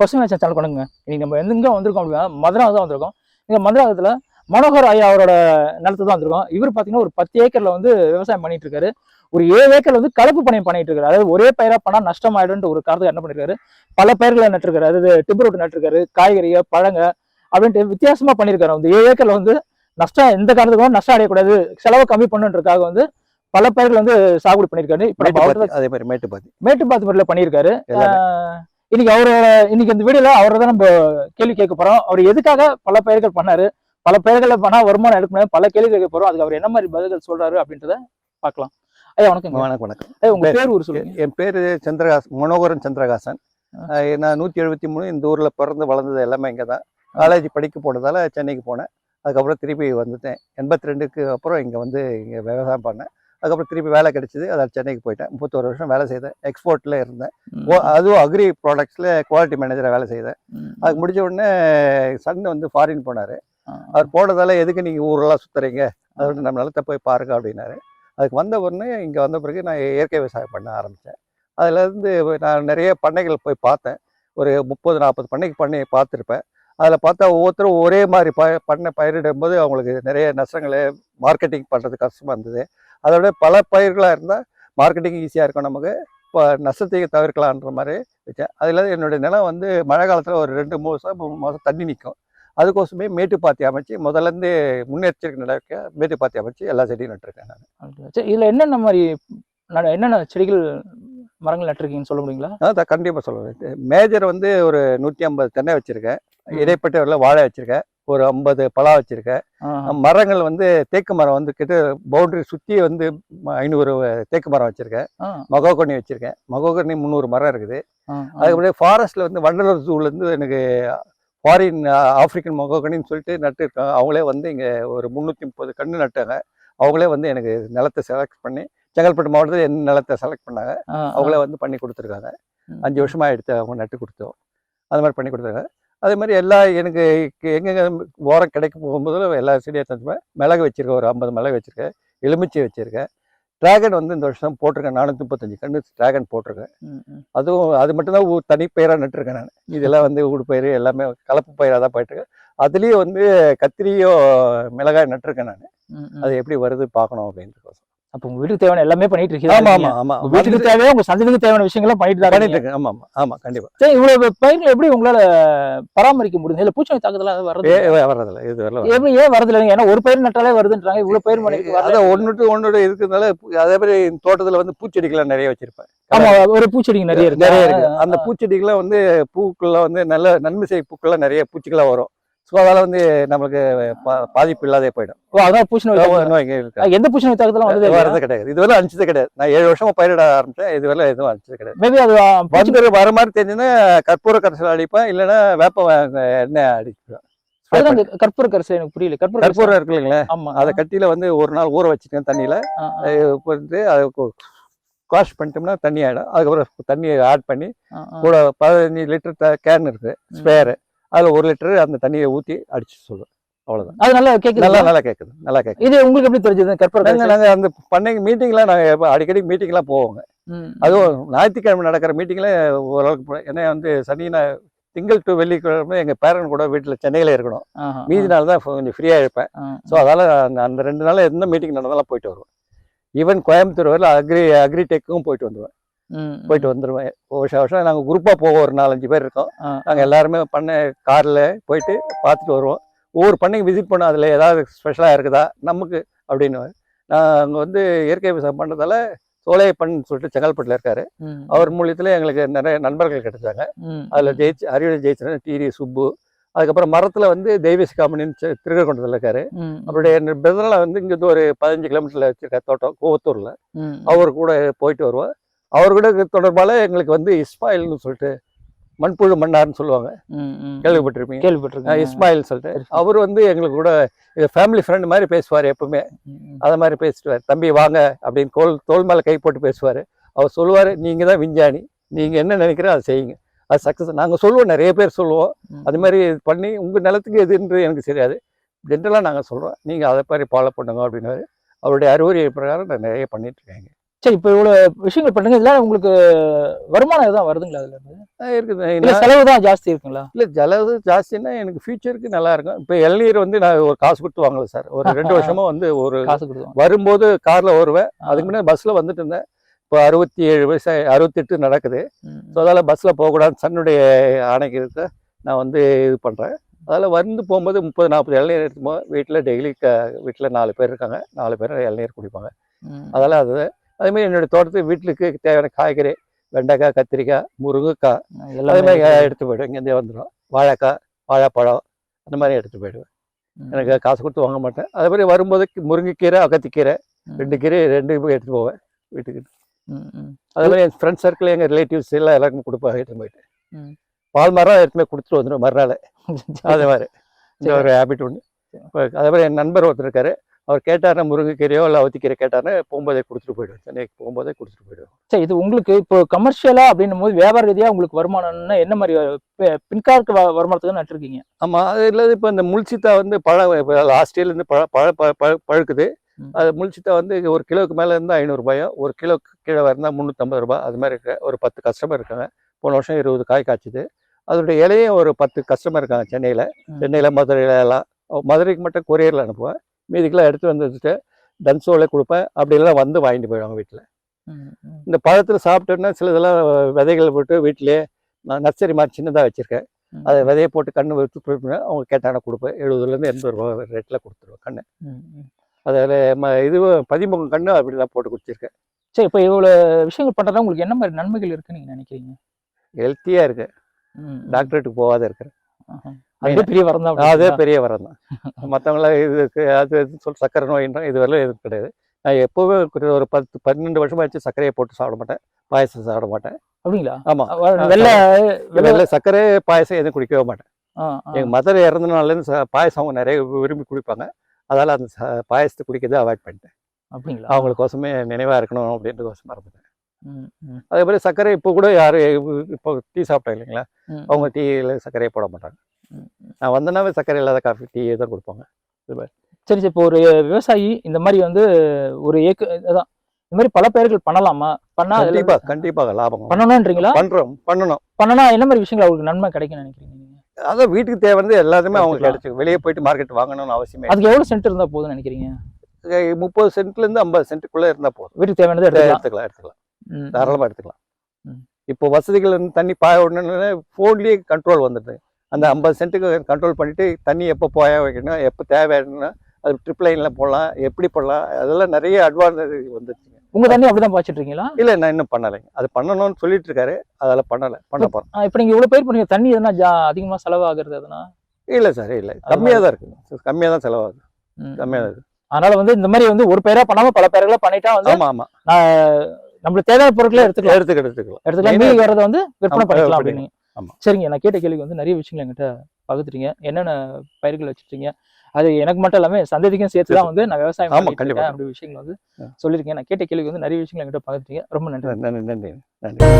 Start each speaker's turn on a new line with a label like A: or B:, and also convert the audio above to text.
A: பசுமை சேனல் பண்ணுங்க. இன்னைக்கு நம்ம எங்க வந்திருக்கோம் அப்படின்னா மதுராக தான் வந்திருக்கோம். இங்க மதுராகத்துல மனோகர் ஐயா அவரோட நிலத்துல தான் வந்திருக்கோம். இவர் பாத்தீங்கன்னா ஒரு பத்து ஏக்கர்ல வந்து விவசாயம் பண்ணிட்டு இருக்காரு. ஒரு ஏழு ஏக்கர்ல வந்து கலப்பு பணியம் பண்ணிட்டு இருக்காரு. அதாவது ஒரே பயிரா பண்ணா நஷ்டம் ஆயிடும்னு ஒரு காரணத்துக்கு என்ன பண்ணிருக்காரு? பல பயிர்களை நட்டிருக்காரு. அதாவது டிபர் ரோட்டு நட்டிருக்காரு. காய்கறிக பழங்க அப்படின்ட்டு வித்தியாசமா பண்ணியிருக்காரு அந்த ஏழு ஏக்கர்ல வந்து நஷ்டம் எந்த காரணத்துக்கும் நஷ்டம் அடையக்கூடாது. செலவை கம்மி பண்ணுன்றதுக்காக வந்து பல பயிர்கள் வந்து சாகுபடி பண்ணியிருக்காரு இப்ப
B: மேட்டுப்பாத்தி, அதே மாதிரி மேட்டுப்பாத்தி.
A: மேட்டுப்பாத்துப்பட்டில பண்ணியிருக்காரு
B: எல்லாமே.
A: ஆஹ் இன்னைக்கு அவரோட இன்னைக்கு இந்த வீடியோல அவரை தான் நம்ம கேள்வி கேட்க போறோம். அவர் எதுக்காக பல பயிர்கள் பண்ணாரு? பல பயிர்களை பண்ணா வருமானம் எடுக்க முடியாது. பல கேள்வி கேட்க போறோம். அதுக்கு அவர் என்ன மாதிரி பதில்கள் சொல்றாரு அப்படின்றத பார்க்கலாம். ஐயா வணக்கம்
B: வணக்கம் வணக்கம்.
A: ஐயா உங்க
B: பேர்
A: ஊர் சொல்லுங்க.
B: என் பேர் சந்திரகாஸ் மனோகரன் சந்திரகாசன். நான் நூற்றி எழுபத்தி மூணு இந்த ஊரில் பிறந்து வளர்ந்தது எல்லாமே இங்கே தான் காலேஜ் படிக்க போனதால சென்னைக்கு போனேன். அதுக்கப்புறம் திருப்பி வந்துட்டேன். எண்பத்தி ரெண்டுக்கு அப்புறம் இங்கே வந்து இங்கே விவசாயம் பண்ணேன். அதுக்கப்புறம் திருப்பி வேலை கிடைச்சிது. அதால் சென்னைக்கு போயிட்டேன். முப்பத்தோரு வருஷம் வேலை செய்தேன். எக்ஸ்போர்ட்டில் இருந்தேன். அதுவும் அக்ரி ப்ராடக்ட்ஸில் குவாலிட்டி மேனேஜராக வேலை செய்தேன். அதுக்கு முடிஞ்ச உடனே சன் வந்து ஃபாரின் போனார். அவர் போனதால எதுக்கு நீங்கள் ஊரெல்லாம் சுற்றுறீங்க அதோட நம்ம நிலத்தை போய் பாருங்க அப்படின்னாரு. அதுக்கு வந்த உடனே இங்கே வந்த பிறகு நான் இயற்கை விவசாயம் பண்ண ஆரம்பித்தேன் அதுலேருந்து நான் நிறைய பண்ணைகள் போய் பார்த்தேன். ஒரு முப்பது நாற்பது பண்ணைக்கு பண்ணி பார்த்துருப்பேன். அதில் பார்த்தா ஒவ்வொருத்தரும் ஒரே மாதிரி ப பண்ணை பயிரிடும்போது அவங்களுக்கு நிறைய நஷ்டங்களே மார்க்கெட்டிங் பண்ணுறது கஷ்டமாக இருந்தது. அதோட பல பயிர்களாக இருந்தால் மார்க்கெட்டிங் ஈஸியாக இருக்கும் நமக்கு. இப்போ நஷ்டத்தை தவிர்க்கலான்ற மாதிரி வச்சேன். அதில் என்னுடைய நிலம் வந்து மழை காலத்தில் ஒரு ரெண்டு மூணு மாதம் மூணு மாதம் தண்ணி நிற்கும் அதுக்கோசமே மேட்டுப்பாத்தி அமைச்சு முதல்லேருந்து முன்னெச்சரிக்கை நடக்க மேட்டுப்பாத்தி அமைச்சு எல்லா செடியும் நட்டுருக்கேன் நான்.
A: சரி, இதில் என்னென்ன மாதிரி என்னென்ன செடிகள் மரங்கள் நட்டிருக்கீங்கன்னு சொல்ல முடியுங்களா?
B: அதான் கண்டிப்பாக சொல்லுவேன். மேஜர் வந்து ஒரு நூற்றி ஐம்பது தென்னை வச்சுருக்கேன்.
A: ம்.
B: இடைப்பட்டவரில் வாழை வச்சுருக்கேன். ஒரு ஐம்பது பலா வச்சுருக்கேன். மரங்கள் வந்து தேக்கு மரம் வந்து கிட்ட பவுண்டரி சுற்றி வந்து ஐநூறு தேக்கு மரம் வச்சுருக்கேன். மகோகனி வச்சுருக்கேன். மகோகனி முந்நூறு மரம் இருக்குது. அதுக்கப்புறம் ஃபாரஸ்ட்டில் வந்து வண்டலூர் ஜூலேருந்து எனக்கு ஃபாரின் ஆப்பிரிக்கன் மகோகனின்னு சொல்லிட்டு நட்டுருக்காங்க அவங்களே வந்து இங்கே ஒரு முந்நூற்றி முப்பது கன்று நட்டாங்க அவங்களே வந்து எனக்கு நிலத்தை செலக்ட் பண்ணி செங்கல்பட்டு மாவட்டத்தில் என் நிலத்தை செலக்ட் பண்ணாங்க. அவங்களே வந்து பண்ணி கொடுத்துருக்காங்க. அஞ்சு வருஷமா எடுத்து அவங்க நட்டு கொடுத்தோம். அது மாதிரி பண்ணி கொடுத்தாங்க அதே மாதிரி எல்லா எனக்கு எங்கெங்க ஓரம் கிடைக்க போகும்போது எல்லா செடியாக தந்துப்பேன் மிளகு வச்சிருக்கேன். ஒரு ஐம்பது மிளகு வச்சிருக்கேன். எலுமிச்சை வச்சிருக்கேன். டிராகன் வந்து இந்த வருஷம் போட்டிருக்கேன். நானூற்றி முப்பத்தஞ்சு கன்று டிராகன் போட்டிருக்கேன். அதுவும் அது மட்டும்தான் ஊ- தனி பயிராக நட்டுருக்கேன் நான். இதெல்லாம் வந்து ஊடு பயிர் எல்லாமே கலப்பு பயிராக தான் போயிட்டுருக்கேன் அதுலேயும் வந்து கத்திரியும் மிளகாய் நட்டிருக்கேன் நான். அது எப்படி வருது பார்க்கணும் அப்படின்ட்டு
A: அப்ப உங்க வீட்டுக்கு தேவையான எல்லாமே பண்ணிட்டு இருக்கீங்க
B: ஆமாம் ஆமாம்
A: உங்க வீட்டுக்கு தேவையான உங்க சந்ததிக்கு தேவையான விஷயங்களும் பண்ணிட்டு தான்
B: பண்ணிட்டு
A: இருக்கீங்க.
B: இருக்கேன். ஆமாம் ஆமாம் ஆமாம் கண்டிப்பாக
A: சரி இவ்வளவு பயிர்கள் எப்படி உங்களால பராமரிக்க முடியுது? இல்ல பூச்சி தாக்குதல்
B: ஏ வர்றதில்ல. இது வரல
A: எப்படி ஏன் வரது இல்லைங்க ஏன்னா ஒரு பயிர் நட்டாலே வருதுன்றாங்க. இவ்வளவு பயிர் வரல
B: அதான் ஒன்றுட்டு ஒன்னோட இருக்கிறதுனால பூ- அதே மாதிரி தோட்டத்துல வந்து பூச்செடிகள்லாம் நிறைய வச்சிருப்பேன்.
A: ஆமா ஒரு பூச்செடிங்க நிறைய இருக்கு?
B: நிறைய இருக்கு. அந்த பூச்செடிகள்லாம் வந்து பூக்கள்லாம் வந்து நல்ல நன்மை செய்ய பூக்கள்லாம் நிறைய பூச்சிகளாக வரும். ஸோ அதால வந்து நம்மளுக்கு பா- பாதிப்பு இல்லாதே போயிடும்.
A: ஓ, அதான் பூச்சி நோய் எந்த பூச்சி நோய் தாக்குதலும் வந்தது
B: வரது கிடையாது. இதுவரை அனுப்பிச்சது கிடையாது. நான் ஏழு வருஷமா பயிரிட ஆரம்பிச்சேன். இதுவரை எதுவும் அனுப்பிச்சது கிடையாது.
A: மேபி அது
B: வந்து வர மாதிரி தெரிஞ்சுன்னா கற்பூர கரைசல் அடிப்பேன். இல்லைன்னா வேப்ப எண்ணெய்
A: அந்த கற்பூர கரிசல் எனக்கு புரியல. கற்பூர
B: கற்பூரம் இருக்கு இல்லைங்களா?
A: ஆமா.
B: அதை கட்டியில வந்து ஒரு நாள் ஊற வச்சுட்டேன் தண்ணியில. வந்து அதை வாஷ் பண்ணிட்டோம்னா தண்ணி ஆகிடும் அதுக்கப்புறம் தண்ணியை ஆட் பண்ணி. கூட பதினஞ்சு லிட்டர் கேன் இருக்கு. ஸ்பேரு அதில் ஒரு லிட்டர் அந்த தண்ணியை ஊற்றி அடிச்சு சொல்லுவேன் அவ்வளோதான்
A: அது நல்லா கேக்குது
B: நல்லா நல்லா கேட்குது நல்லா கேட்குது
A: இது உங்களுக்கு எப்படி தெரிஞ்சது? கற்பூர
B: நாங்கள் அந்த பண்ணைக்கு மீட்டிங்லாம் நாங்கள் அடிக்கடி மீட்டிங்லாம் போவோங்க. அதுவும் ஞாயிற்றுக்கிழமை நடக்கிற மீட்டிங்கில் ஓரளவுக்கு ஏன்னா வந்து சனி திங்கள் டு வெள்ளிக்கிழமை எங்கள் பேரன் கூட வீட்டில் சென்னையில் இருக்கணும். மீதி நாள் தான் கொஞ்சம் ஃப்ரீயாக இருப்பேன். ஸோ அதால் அந்த ரெண்டு நாள் எந்த மீட்டிங் நடந்தாலும் போயிட்டு வருவேன். ஈவன் கோயம்புத்தூர் வரல அக்ரி அக்ரி டெக்கும் போயிட்டு வந்துடுவேன் போயிட்டு வந்துடுவேன் வருஷம் வருஷம் நாங்கள் குரூப்பாக போவோம். ஒரு நாலஞ்சு பேர் இருக்கோம். நாங்கள் எல்லாருமே பண்ண காரில் போயிட்டு பார்த்துட்டு வருவோம். ஒவ்வொரு பண்ணைக்கு விசிட் பண்ணோம் அதில் ஏதாவது ஸ்பெஷலாக இருக்குதா? நமக்கு அப்படின்னு. நான் அங்கே வந்து இயற்கை விவசாயம் பண்ணுறதால சோலையப்பன் சொல்லிட்டு செங்கல்பட்டில் இருக்காரு. அவர் மூலியத்தில் எங்களுக்கு நிறைய நண்பர்கள் கிடைச்சாங்க. அதில் ஜெயிச்சு அரியல் ஜெயிச்சன் டிடி சுப்பு அதுக்கப்புறம் மரத்தில் வந்து தெய்வசி காமனின்னு திருக்கொண்டத்தில் இருக்காரு. அவருடைய பிரதரில் வந்து இங்கேருந்து ஒரு பதினஞ்சு கிலோமீட்டரில் வச்சிருக்க தோட்டம் கோவத்தூரில். அவர் கூட போயிட்டு வருவோம். அவர் கூட தொடர்பால எங்களுக்கு வந்து இஸ்மாயில்னு சொல்லிட்டு மண்புழு மன்னார்னு சொல்லுவாங்க. கேள்விப்பட்டிருப்பீங்க?
A: கேள்விப்பட்டிருக்கேன்.
B: இஸ்மாயில் சொல்லிட்டு. அவர் வந்து எங்களுக்கு கூட ஃபேமிலி ஃப்ரெண்ட் மாதிரி பேசுவார் எப்பவுமே. அதை மாதிரி பேசிட்டுவார். தம்பி வாங்க அப்படின்னு தோல் தோல் மேலே கை போட்டு பேசுவார். அவர் சொல்லுவார் நீங்கள் தான் விஞ்ஞானி. நீங்கள் என்ன நினைக்கிறோ அதை செய்யுங்க. அது சக்ஸஸ் நாங்கள் சொல்லுவோம் நிறைய பேர் சொல்லுவோம். அது மாதிரி பண்ணி உங்கள் நிலத்துக்கு எதுன்றது எனக்கு தெரியாது. ஜென்ரலாக நாங்கள் சொல்கிறோம் நீங்கள் அதை மாதிரி ஃபாலோ பண்ணுங்க அப்படின்னாரு. அவருடைய அறிவுரை பிரகாரம் நான் நிறைய பண்ணிட்டு இருக்கேங்க
A: சரி இப்போ இவ்வளவு விஷயங்கள் பண்ணுங்க இதெல்லாம் உங்களுக்கு வருமானம் எதாவது வருதுங்களா அதுல இருந்து?
B: இருக்குது.
A: இல்ல செலவு தான் ஜாஸ்தி இருக்குங்களா?
B: இல்லை ஜலது ஜாஸ்தின்னா எனக்கு ஃபியூச்சருக்கு நல்லா இருக்கும். இப்போ இளநீர் வந்து நான் ஒரு காசு கொடுத்து வாங்கல சார். ஒரு ரெண்டு வருஷமா வந்து ஒரு
A: காசு கொடுத்தோம்
B: வரும்போது கார்ல வருவேன். அதுக்கு முன்னாடி பஸ்ல வந்துட்டு இருந்தேன். இப்போ அறுபத்தி ஏழு வயசு அறுபத்தெட்டு நடக்குது. ஸோ அதால் பஸ்ஸில் போகக்கூடாது சன்னுடைய ஆணைக்கு இருக்க நான் வந்து இது பண்ணுறேன் அதில் வந்து போகும்போது முப்பது நாற்பது இளநீர் எடுத்து போக வீட்டில் டெய்லி க வீட்டில் நாலு பேர் இருக்காங்க. நாலு பேர் இளநீர் குடிப்பாங்க. அதெல்லாம் அது அதேமாதிரி என்னுடைய தோட்டத்துக்கு வீட்டுக்கு தேவையான காய்கறி வெண்டைக்காய் கத்திரிக்காய் முருங்கைக்காய்
A: எல்லாமே
B: எடுத்து போயிடுவேன். இங்கேருந்தே வந்துடும் வாழைக்காய் வாழைப்பழம் அந்த மாதிரி எடுத்து போயிடுவேன். எனக்கு காசு கொடுத்து வாங்க மாட்டேன். அதே மாதிரி வரும்போது முருங்கைக்கீரை அகத்திக்கீரை ரெண்டு கீரை ரெண்டு போய் எடுத்து போவேன் வீட்டுக்கு. அதே மாதிரி என் ஃப்ரெண்ட்ஸ் சர்க்கிள் எங்கள் ரிலேட்டிவ்ஸ் எல்லாம் எல்லாருக்கும் கொடுப்பேன். எடுத்து போயிட்டு. பால் மரம் எடுத்து போய் கொடுத்துட்டு வந்துடும் மறுநாள். அதே மாதிரி இந்த. ஒரு ஹேபிட் உண்டு இப்போ அதே மாதிரி என் நண்பர் ஒருத்தர் இருக்காரு. அவர் கேட்டாருன்னா முருங்கைக்கீரையோ இல்லை அவத்திக்கீரை கேட்டாருன்னா போகும்போதே கொடுத்துட்டு போயிடுவேன் சென்னைக்கு போகும்போதே கொடுத்துட்டு போயிடுவேன்
A: சரி இது உங்களுக்கு இப்போ கமர்ஷியலா அப்படின்னும் போது வியாபார ரீதியா உங்களுக்கு வருமானம்னா என்ன மாதிரி பின்கார்க்கு வருமானத்துக்கு நட்டுருக்கீங்க?
B: ஆமாம் அது இல்லாத இப்போ இந்த முள்சித்தா வந்து லாஸ்ட் இயர்லேருந்து பழ பழ பழ- பழ பழுக்குது. அது முள்சித்தா வந்து ஒரு கிலோவுக்கு மேலே இருந்தால் ஐநூறுரூபாயும் ஒரு கிலோக்கு கீழே இருந்தால் முந்நூற்றம்பது ரூபாய். அது மாதிரி இருக்கு ஒரு பத்து கஸ்டமர் இருக்காங்க. போன வருஷம் இருபது காய் காய்ச்சுது. அதோடைய இலையும் ஒரு பத்து கஸ்டமர் இருக்காங்க சென்னையில். சென்னையில் மதுரையில எல்லாம். மதுரைக்கு மட்டும் கொரியரில் அனுப்புவேன். மீதிக்கெல்லாம் எடுத்து வந்து வச்சுட்டு டன்சோவில் கொடுப்பேன். அப்படி எல்லாம் வந்து வாங்கிட்டு போயிடுவாங்க வீட்டில். இந்த பழத்தில் சாப்பிட்டோன்னா சில இதெல்லாம் விதைகள் போட்டு வீட்டிலேயே நான் நர்சரி மாதிரி சின்னதாக வச்சுருக்கேன். அதை விதையை போட்டு கண்ணு வச்சு அவங்க கேட்டாங்கன்னா கொடுப்பேன். எழுபதுலேருந்து எண்பது ரூபா ரேட்டில் கொடுத்துருவேன் கண்ணு. அதில் ம இது பதிமுகம் கண்ணு அப்படி தான் போட்டு கொடுத்துருக்கேன்
A: சரி இப்போ இவ்வளவு விஷயங்கள் பண்றதா உங்களுக்கு என்ன மாதிரி நன்மைகள் இருக்குன்னு நீங்க நினைக்கிறீங்க?
B: ஹெல்த்தியாக இருக்கு. டாக்டரேட்டுக்கு போகாத இருக்கிறேன்.
A: அதுவே பெரிய வரம் தான்
B: அதே பெரிய வரம் தான் மற்றவங்களாம் இதுக்கு அது சொல்லி சக்கரை நோயின்றோம் இது வரலாம் எதுவும் கிடையாது. நான் எப்போவுமே ஒரு- பத்து பன்னெண்டு வருஷமா வச்சு சர்க்கரையை போட்டு சாப்பிட மாட்டேன். பாயசம் சாப்பிட மாட்டேன்.
A: அப்படிங்களா? அஹ் வெள்ளை வெள்ளை
B: சர்க்கரை பாயசம் எதுவும் குடிக்கவே மாட்டேன். எங்கள் மதர் இறந்தனாலேருந்து பாயசம் அவங்க நிறைய விரும்பி குடிப்பாங்க. அதால் அந்த பாயசத்தை குடிக்கிறதை அவாய்ட் பண்ணிட்டேன்.
A: அப்படிங்களா?
B: அவங்களுக்கோசமே நினைவாக இருக்கணும் அப்படின்றதுக்கோசம் மறந்துட்டேன்.
A: ம், ம்,
B: அதே மாதிரி சர்க்கரை இப்போ கூட யாரும் இப்போ டீ சாப்பிட்டேன் இல்லைங்களா? அவங்க டீயில் சர்க்கரையை போட மாட்டாங்க. நான் வந்தேனாவே சர்க்கரை இல்லாத காஃபி டீ தான் கொடுப்பாங்க.
A: சரி சரி. இப்போ ஒரு விவசாயி இந்த மாதிரி வந்து ஒரு ஏக்கு அதான் இந்த மாதிரி பல பயிர்கள் பண்ணலாமா? பண்ணா அதுல
B: கண்டிப்பாக
A: இருந்து-
B: லாபம்.
A: பண்ணணும்ன்றீங்களா
B: பண்ணுறோம் பண்ணணும்.
A: பண்ணனா என்ன மாதிரி விஷயங்கள் அவங்களுக்கு நன்மை கிடைக்கும்னு நினைக்கிறீங்க நீங்க?
B: அதான் வீட்டுக்கு தேவையானது எல்லாத்தையுமே அவங்களுக்கு. கிடைச்சு வெளியே போயிட்டு மார்க்கெட் வாங்கணும்னு அவசியமே.
A: அதுக்கு எவ்வளவு சென்ட் இருந்தா போதும்னு நினைக்கிறீங்க?
B: முப்பது சென்ட்லேருந்து ஐம்பது சென்ட்டுக்குள்ளே இருந்தால் போதும்.
A: வீட்டுக்கு தேவையானது எடுத்துக்கலாம்
B: எடுத்துக்கலாம். தாராளமாக எடுத்துக்கலாம். இப்போ வசதிகள் வந்து தண்ணி பாய விடணுன்னு ஃபோன்லேயே கண்ட்ரோல் வந்துடுது. அந்த ஐம்பது சென்ட்டுக்கு கண்ட்ரோல் பண்ணிட்டு தண்ணி எப்போ பாய வைக்கணும் எப்போ தேவைன்னா அது ட்ரிப் லைனில் போடலாம் எப்படி போடலாம் அதெல்லாம் நிறைய அட்வான்டேஜ் வந்துருச்சுங்க
A: உங்க தண்ணி அப்படிதான் பாய்ச்சிட்டு இருக்கீங்களா
B: இல்லை நான் இன்னும் பண்ணலைங்க அது பண்ணணும்னு சொல்லிட்டு இருக்காரு அதெல்லாம் பண்ணலை. பண்ண போகிறோம்
A: ஆ, இப்ப நீங்க இவ்வளவு பயிர் பண்ணீங்க தண்ணி எதனா ஜா அதிகமா செலவாகுறது எதனா?
B: இல்லை சார் இல்லை. கம்மியாக தான் இருக்குது கம்மியாக தான் செலவாகுது. கம்மியாக தான்
A: அதனால வந்து இந்த மாதிரி வந்து ஒரு பயிரா பண்ணாம பல பயிர்களா பண்ணிட்டா வந்து
B: ஆமாம் ஆமாம்
A: நம்மளுக்கு தேவையான பொருட்களை எடுத்துக்கலாம்.
B: எடுத்துக்க எடுத்துக்கலாம்.
A: எடுத்துக்கலாம். மீதி வரதை வந்து விற்பனை பண்ணிக்கலாம்
B: அப்படி.
A: அப்படின்னு. சரிங்க நான் கேட்ட கேள்விக்கு வந்து நிறைய விஷயங்கள் என்கிட்ட பகுத்துறீங்க என்னென்ன பயிர்கள் வச்சிருக்கீங்க? அது எனக்கு மட்டும் இல்லாம சந்ததிக்கும் சேர்த்து தான் வந்து நான் விவசாயம் அப்படி விஷயங்கள் வந்து. சொல்லியிருக்கேன். நான் கேட்ட கேள்விக்கு வந்து நிறைய விஷயங்கள் என்கிட்ட பகிர்ந்தீங்க ரொம்ப
B: நன்றி நன்றி நன்றி.